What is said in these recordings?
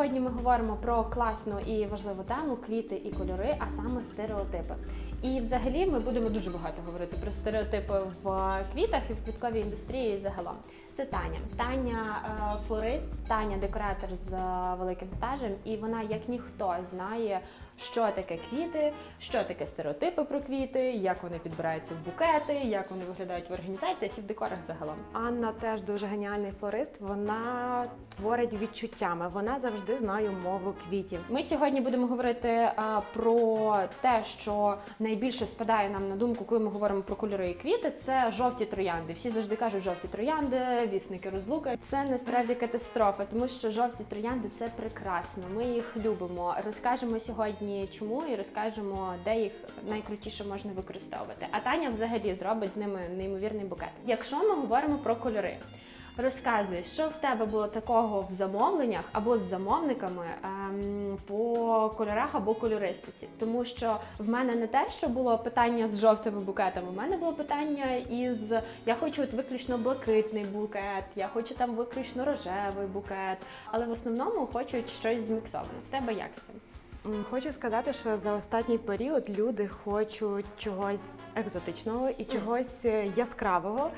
Сьогодні ми говоримо про класну і важливу тему квіти і кольори, а саме стереотипи. І взагалі ми будемо дуже багато говорити про стереотипи в квітах і в квітковій індустрії загалом. Це Таня. Таня е, флорист, Таня декоратор з е, великим стажем, і вона як ніхто знає, що таке квіти, що таке стереотипи про квіти, як вони підбираються в букети, як вони виглядають в організаціях і в декорах загалом. Анна теж дуже геніальний флорист. Вона творить відчуттями. Вона завжди знає мову квітів. Ми сьогодні будемо говорити а, про те, що найбільше спадає нам на думку, коли ми говоримо про кольори і квіти. Це жовті троянди. Всі завжди кажуть жовті троянди, вісники розлуки. Це насправді катастрофа, тому що жовті троянди це прекрасно. Ми їх любимо. Розкажемо сьогодні, чому і розкажемо, де їх найкрутіше можна використовувати. А Таня взагалі зробить з ними неймовірний букет. Якщо ми говоримо про кольори. Розказуй, що в тебе було такого в замовленнях або з замовниками ем, по кольорах або кольористиці. Тому що в мене не те, що було питання з жовтими букетами, в мене було питання із я хочу от виключно блакитний букет, я хочу там виключно рожевий букет, але в основному хочуть щось зміксоване. В тебе як з цим? Хочу сказати, що за останній період люди хочуть чогось екзотичного і чогось е, яскравого.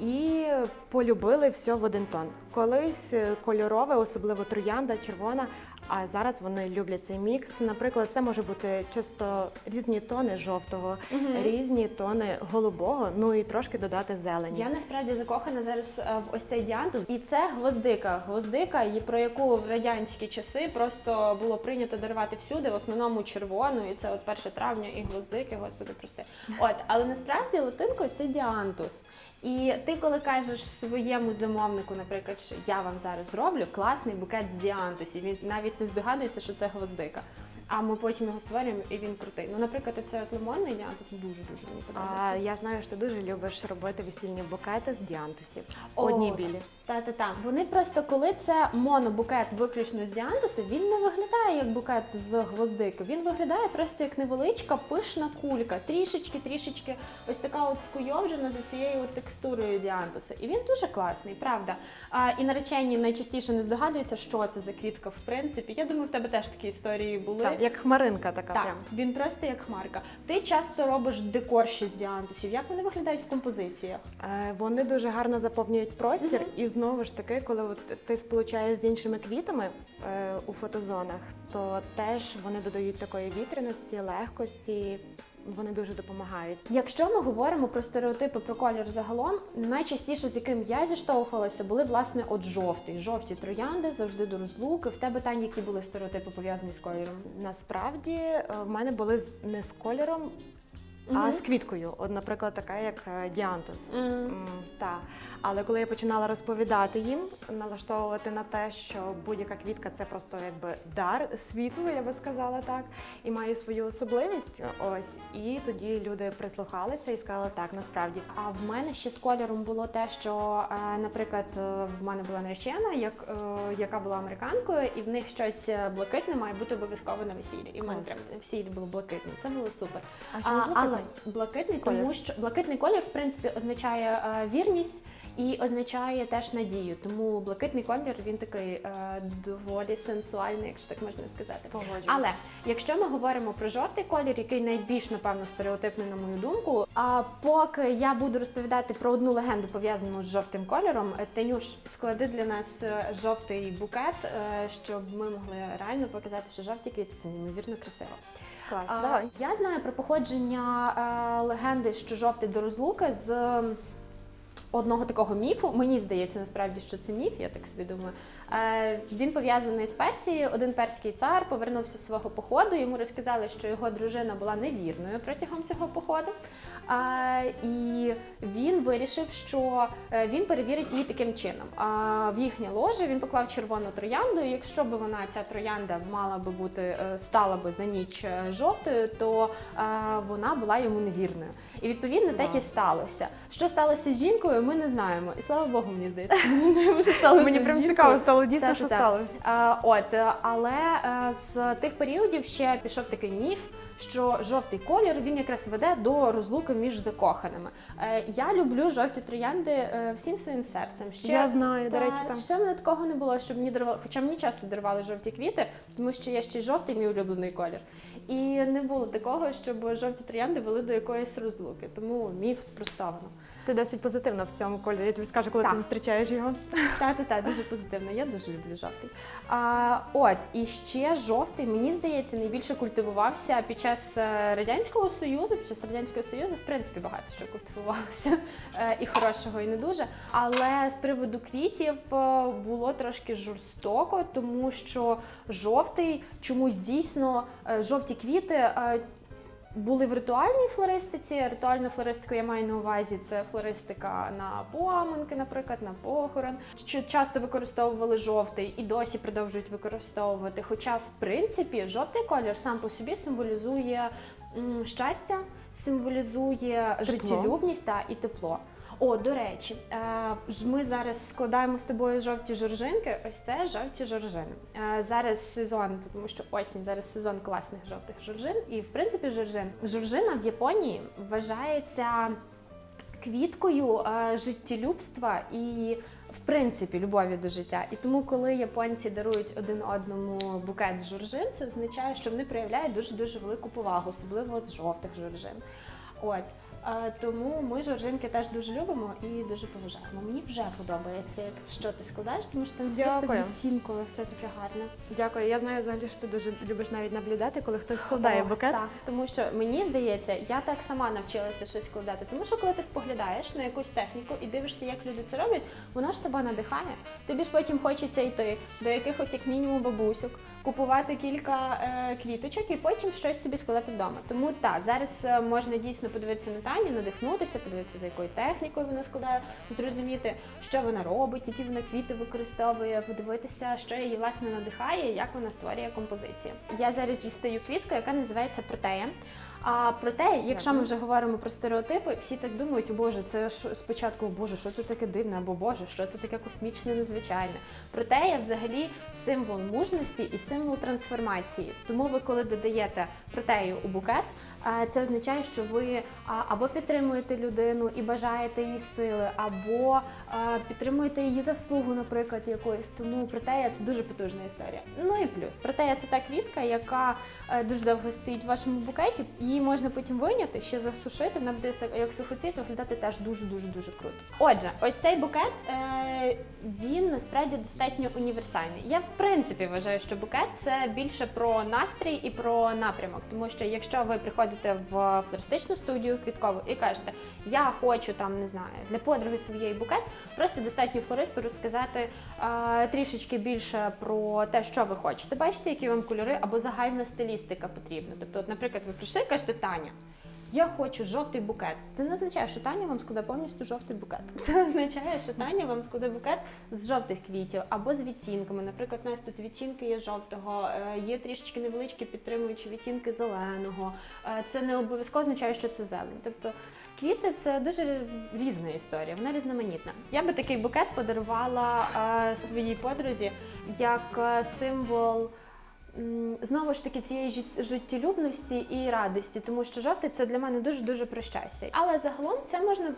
І полюбили все в один тон. Колись е, кольорове, особливо троянда, червона. А зараз вони люблять цей мікс. Наприклад, це може бути чисто різні тони жовтого, різні тони голубого, ну і трошки додати зелені. Я насправді закохана зараз е, в ось цей діантус. І це гвоздика. Гвоздика, про яку в радянські часи просто було прийнято дарувати всюди, в основному червону, і це от 1 травня і гвоздики, господи, прости. От, але насправді латинкою це діантус. І ти, коли кажеш своєму замовнику, наприклад, що я вам зараз зроблю класний букет з діантусів, він навіть не здогадується, що це гвоздика. А ми потім його створюємо, і він крутий. Ну, наприклад, це лимонний діантус дуже дуже мені подобається. А я знаю, що ти дуже любиш робити весільні букети з діантусів. О, Одні білі. Та та та вони просто коли це монобукет виключно з діантуса, він не виглядає як букет з гвоздики. Він виглядає просто як невеличка пишна кулька, трішечки, трішечки, ось така от скуйовджена за цією от текстурою діантуса. І він дуже класний, правда. А, і наречені найчастіше не здогадуються, що це за квітка, в принципі. Я думаю, в тебе теж такі історії були. Так, як хмаринка така Так, прям. він просто як хмарка. Ти часто робиш декор ще з діантусів. Як вони виглядають в композиціях? Е, Вони дуже гарно заповнюють простір, і знову ж таки, коли от ти сполучаєш з іншими квітами е, у фотозонах, то теж вони додають такої вітряності, легкості. Вони дуже допомагають. Якщо ми говоримо про стереотипи про колір загалом, найчастіше з яким я зіштовхувалася, були власне от жовтий. Жовті троянди завжди до розлуки. В тебе Тань, які були стереотипи пов'язані з кольором? Насправді е, в мене були не з кольором, а з квіткою. От, наприклад, така як е, діантус. М, Та. Але коли я починала розповідати їм, налаштовувати на те, що будь-яка квітка це просто якби дар світу, я би сказала так, і має свою особливість. Ось і тоді люди прислухалися і сказали, так, насправді. А в мене ще з кольором було те, що, е, наприклад, е, в мене була наречена, як, е, яка була американкою, і в них щось блакитне має бути обов'язково на весіллі. І в мене Клас. прям весілля було блакитне. Це було супер. А чому блакитний? Блакитний, Колір? тому що блакитний колір, в принципі, означає е, вірність. І означає теж надію, тому блакитний колір він такий е, доволі сенсуальний, якщо так можна сказати. Погоджуюсь. Але якщо ми говоримо про жовтий колір, який найбільш напевно стереотипний, на мою думку. А поки я буду розповідати про одну легенду пов'язану з жовтим кольором, е, Танюш, склади для нас е, жовтий букет, е, щоб ми могли реально показати, що жовті квіти це неймовірно красиво. Клас, А, давай. Я знаю про походження е, легенди, що жовтий до розлуки з одного такого міфу. Мені здається, насправді, що це міф, я так собі думаю. Е, він пов'язаний з Персією. Один перський цар повернувся з свого походу. Йому розказали, що його дружина була невірною протягом цього походу. Е, і він вирішив, що е, він перевірить її таким чином. А в їхнє ложе він поклав червону троянду. І якщо б вона ця троянда мала би бути е, стала би за ніч е, жовтою, то е, вона була йому невірною. І відповідно так і сталося. Що сталося з жінкою, ми не знаємо. І слава Богу, мені здається, ми не знаємо, що сталося Мені з прям жінкою. цікаво стало дійсно, що сталося. Е, От, е, але е, з тих періодів ще пішов такий міф, що жовтий колір він якраз веде до розлуки між закоханими. Е, Я люблю жовті троянди е, всім своїм серцем. Ще Я знаю, до речі, там. ще мене такого не було, щоб мені дарували, хоча мені часто дарували жовті квіти, тому що я ще й жовтий мій улюблений колір. І не було такого, щоб жовті троянди вели до якоїсь розлуки. Тому міф спростовано. Ти досить позитивна в цьому кольорі. Я тобі скажу, коли Так. ти зустрічаєш його. Та, та, та, дуже позитивно. Я дуже люблю жовтий. А, от, і ще жовтий, мені здається, найбільше культивувався під час е, Радянського Союзу. Під час Радянського Союзу, в принципі, багато що культивувалося е, і хорошого, і не дуже. Але з приводу квітів е, було трошки жорстоко, тому що жовтий чомусь дійсно жовті квіти. Були в ритуальній флористиці. Ритуальну флористику я маю на увазі. Це флористика на поминки, наприклад, на похорон. Що часто використовували жовтий і досі продовжують використовувати. Хоча, в принципі, жовтий колір сам по собі символізує щастя, символізує життєлюбність та і тепло. О, до речі, е, ми зараз складаємо з тобою жовті жоржинки. Ось це жовті жоржини. Е, Зараз сезон, тому що осінь, зараз сезон класних жовтих жоржин. І в принципі, жоржин. Жоржина в Японії вважається квіткою е, життєлюбства і, в принципі, любові до життя. І тому, коли японці дарують один одному букет жоржин, це означає, що вони проявляють дуже дуже велику повагу, особливо з жовтих жоржин. От. Тому ми жоржинки теж дуже любимо і дуже поважаємо. Мені вже подобається, якщо ти складаєш, тому що там просто Дякую. відтінкове, все таке гарне. Дякую. Я знаю взагалі, що ти дуже любиш навіть наблюдати, коли хтось складає Ох, букет. Так, тому що мені здається, я так сама навчилася щось складати. Тому що коли ти споглядаєш на якусь техніку і дивишся, як люди це роблять, воно ж тебе надихає. Тобі ж потім хочеться йти до якихось, як мінімум, бабусьок, купувати кілька е, квіточок і потім щось собі складати вдома. Тому та зараз е, можна дійсно подивитися на Таню, надихнутися, подивитися, за якою технікою вона складає, зрозуміти, що вона робить, які вона квіти використовує, подивитися, що її власне надихає, як вона створює композиції. Я зараз дістаю квітку, яка називається протея. А проте, якщо ми вже говоримо про стереотипи, всі так думають, Боже, це ж спочатку, Боже, що це таке дивне, або Боже, що це таке космічне, незвичайне. Протея взагалі символ мужності і символ трансформації. Тому ви, коли додаєте протею у букет, це означає, що ви або підтримуєте людину і бажаєте її сили, або підтримуєте її заслугу, наприклад, якоїсь. Тому протея це дуже потужна історія. Ну і плюс протея це та квітка, яка е, дуже довго стоїть в вашому букеті. Її можна потім виняти, ще засушити. Вона буде як сухоцвіт виглядати теж дуже дуже дуже круто. Отже, ось цей букет е, він насправді достатньо універсальний. Я в принципі вважаю, що букет це більше про настрій і про напрямок. Тому що якщо ви приходите в флористичну студію квіткову і кажете, я хочу там не знаю для подруги своєї букет, просто достатньо флористу розказати е, трішечки більше про те, що ви хочете. Бачите, які вам кольори або загальна стилістика потрібна. Тобто, от, наприклад, ви прийшли і кажете, Таня. Я хочу жовтий букет. Це не означає, що Таня вам складе повністю жовтий букет. Це означає, що Таня вам складе букет з жовтих квітів або з відтінками. Наприклад, у нас тут відтінки є жовтого, е, є трішечки невеличкі підтримуючі відтінки зеленого. Е, Це не обов'язково означає, що це зелень. Тобто квіти це дуже різна історія, вона різноманітна. Я би такий букет подарувала е, своїй подрузі як символ. Знову ж таки, цієї жит- життєлюбності і радості, тому що жовтий це для мене дуже дуже про щастя. Але загалом це можна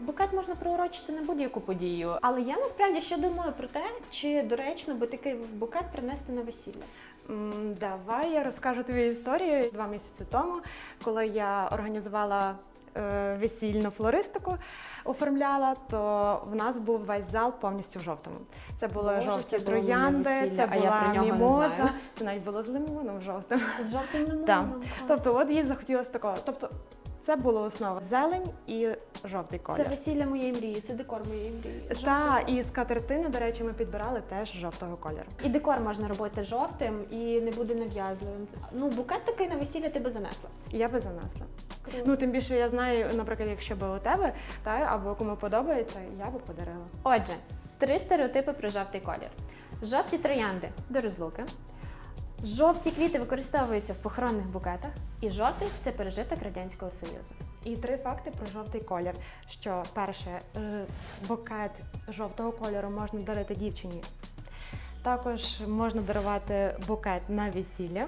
букет можна приурочити на будь-яку подію. Але я насправді ще думаю про те, чи доречно би такий букет принести на весілля. Давай я розкажу тобі історію два місяці тому, коли я організувала весільну флористику, оформляла, то в нас був весь зал повністю в жовтому. Це були Боже, жовті це було моє троянди, весілля, це а я була про нього не мімоза, знаю. це навіть було з лимоном жовтим. З жовтим лимоном. Да. клас. Тобто, от їй захотілося такого. Тобто, Це була основа зелень і жовтий Це весілля моєї мрії, це декор моєї мрії. Та Жовтий і скатертину, до речі, ми підбирали теж жовтого кольору. І декор можна робити жовтим і не буде нав'язливим. Ну, букет такий на весілля ти би занесла. Я би занесла. Круто. Ну тим більше я знаю, наприклад, якщо би у тебе та або кому подобається, я би подарила. Отже, три стереотипи про жовтий колір: жовті троянди до розлуки. Жовті квіти використовуються в похоронних букетах, і жовтий це пережиток Радянського Союзу. І три факти про жовтий колір. Що перше, е, букет жовтого кольору можна дарити дівчині. Також можна дарувати букет на весілля.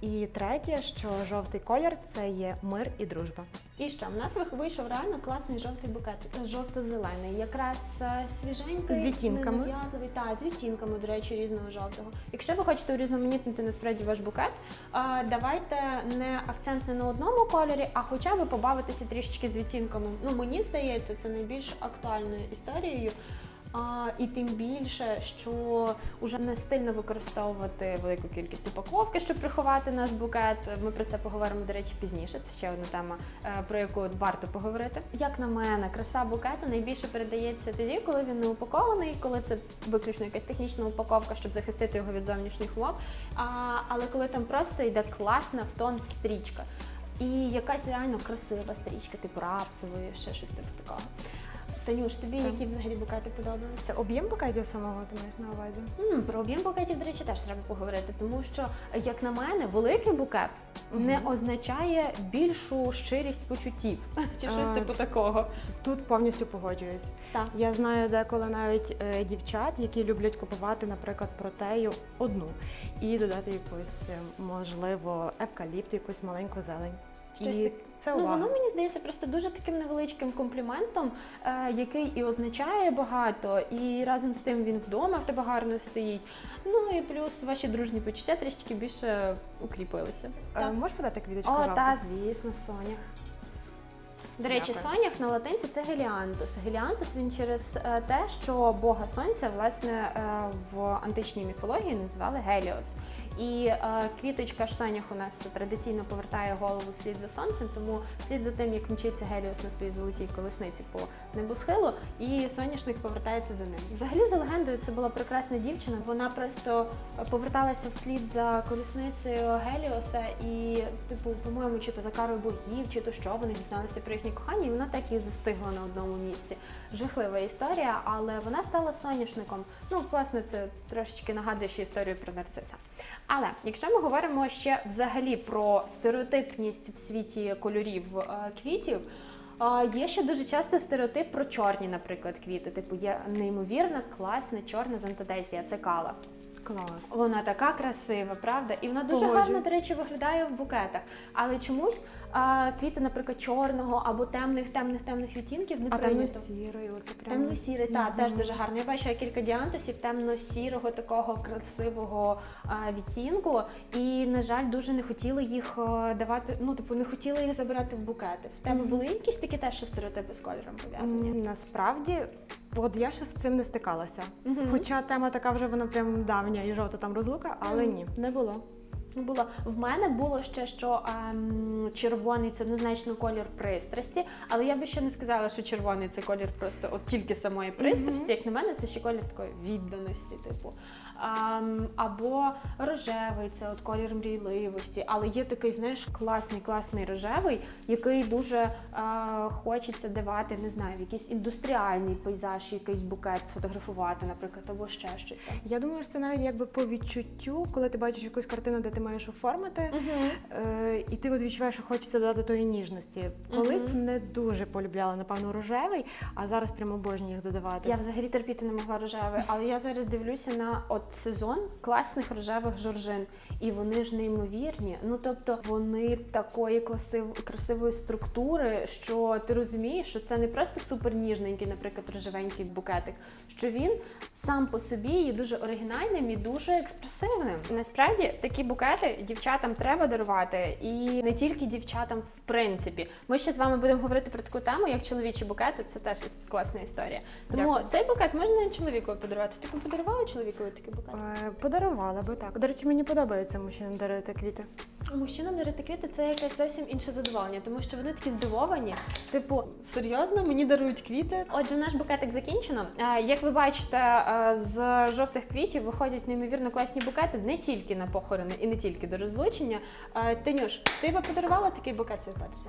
І третє, що жовтий колір це є мир і дружба. І що, в нас вийшов реально класний жовтий букет, жовто-зелений, якраз е, свіженький, З відтінками. ненав'язливий, та з відтінками, до речі, різного жовтого. Якщо ви хочете урізноманітнити насправді ваш букет, е, давайте не акцент не на одному кольорі, а хоча б побавитися трішечки з відтінками. Ну мені здається, це найбільш актуальною історією. А, і тим більше, що вже не стильно використовувати велику кількість упаковки, щоб приховати наш букет. Ми про це поговоримо, до речі, пізніше. Це ще одна тема, е, про яку варто поговорити. Як на мене, краса букету найбільше передається тоді, коли він не упакований, коли це виключно якась технічна упаковка, щоб захистити його від зовнішніх умов. А, але коли там просто йде класна в тон стрічка. І якась реально красива стрічка, типу рапсової, ще щось типу такого. Танюш, тобі Так. які взагалі букети подобаються? Це об'єм букетів самого ти маєш на увазі? М, Про об'єм букетів, до речі, теж треба поговорити, тому що, як на мене, великий букет не означає більшу щирість почуттів чи щось А, типу такого. Тут повністю погоджуюсь. Так. Я знаю деколи навіть е, дівчат, які люблять купувати, наприклад, протею одну і додати якусь, е, можливо, евкаліпт, якусь маленьку зелень. Щось і так- це Ну воно мені здається просто дуже таким невеличким компліментом, е, який і означає багато, і разом з тим він вдома в тебе гарно стоїть. Ну і плюс ваші дружні почуття трішки більше укріпилися. Е, Можеш подати квіточку? О, жовту? та, звісно, Сонях. До речі, Дякую. Сонях на латинці це Геліантус. Геліантус він через е, те, що Бога Сонця власне е, в античній міфології називали Геліос. І е, квіточка ж Сонях у нас традиційно повертає голову вслід за сонцем, тому вслід за тим, як мчиться Геліос на своїй золотій колесниці по небосхилу, і соняшник повертається за ним. Взагалі, за легендою, це була прекрасна дівчина. Вона просто поверталася вслід за колесницею Геліоса, і, типу, по-моєму, чи то за карою богів, чи то що вони дізналися про їхнє кохання, і вона так і застигла на одному місці. Жахлива історія, але вона стала соняшником. Ну, власне, це трошечки нагадує ще історію про нарциса. Але якщо ми говоримо ще взагалі про стереотипність в світі кольорів е, квітів. А, Є ще дуже часто стереотип про чорні, наприклад, квіти. Типу є неймовірна, класна чорна зантадезія, це кала. Клас. Вона така красива, правда? І вона дуже Погоджуюсь. гарно, до речі, виглядає в букетах. Але чомусь а, квіти, наприклад, чорного або темних, темних, темних відтінків не прийнято. темно-сірий, оце прям. Темно-сірий, так, Мгм. теж дуже гарно. Я бачила кілька діантусів темно-сірого такого красивого а, відтінку. І, на жаль, дуже не хотіли їх давати. Ну, типу, не хотіли їх забирати в букети. В тебе Мгм. були якісь такі теж стереотипи з кольором пов'язані? Насправді, от я ще з цим не стикалася. Хоча тема така вже вона прям давня і жовта там розлука, але ні, не було. Ну, Було в мене було ще що ем, червоний це однозначно колір пристрасті, але я би ще не сказала, що червоний це колір просто от тільки самої пристрасті. Як на мене, це ще колір такої відданості, типу. Ем, або рожевий це от колір мрійливості. Але є такий, знаєш, класний, класний рожевий, який дуже е, хочеться давати, не знаю, в якийсь індустріальний пейзаж, якийсь букет сфотографувати, наприклад, або ще щось там. Я думаю, що це навіть якби по відчуттю, коли ти бачиш якусь картину, де ти маєш оформити, е, і ти от відчуваєш, що хочеться додати тої ніжності. Колись не дуже полюбляла, напевно, рожевий, а зараз прямо обожнюю їх додавати. Я взагалі терпіти не могла рожевий, але я зараз дивлюся на от сезон класних рожевих жоржин, і вони ж неймовірні. Ну тобто вони такої класив, красивої структури, що ти розумієш, що це не просто супер ніжненький, наприклад, рожевенький букетик, що він сам по собі є дуже оригінальним і дуже експресивним. Насправді такі букети дівчатам треба дарувати, і не тільки дівчатам, в принципі. Ми ще з вами будемо говорити про таку тему, як чоловічі букети. Це теж класна історія. Тому Дякую. цей букет можна чоловікові подарувати. Ти подарувала чоловікові такий букет? Е, Подарувала би так. До речі, мені подобається мужчинам дарити квіти. Мужчинам дарити квіти це якесь зовсім інше задоволення, тому що вони такі здивовані. Типу, серйозно, мені дарують квіти. Отже, наш букетик закінчено. Е, Як ви бачите, е, з жовтих квітів виходять неймовірно класні букети не тільки на похорони і не тільки до розлучення. Е, Танюш, ти би подарувала такий букет своїй подрузі?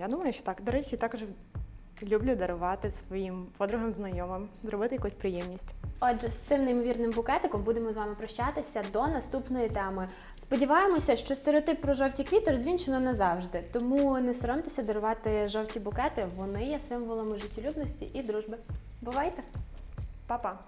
Я думаю, що так. До речі, також люблю дарувати своїм подругам, знайомим, зробити якусь приємність. Отже, з цим неймовірним букетиком будемо з вами прощатися до наступної теми. Сподіваємося, що стереотип про жовті квіти розвінчено назавжди. Тому не соромтеся дарувати жовті букети. Вони є символами життєлюбності і дружби. Бувайте! Па-па!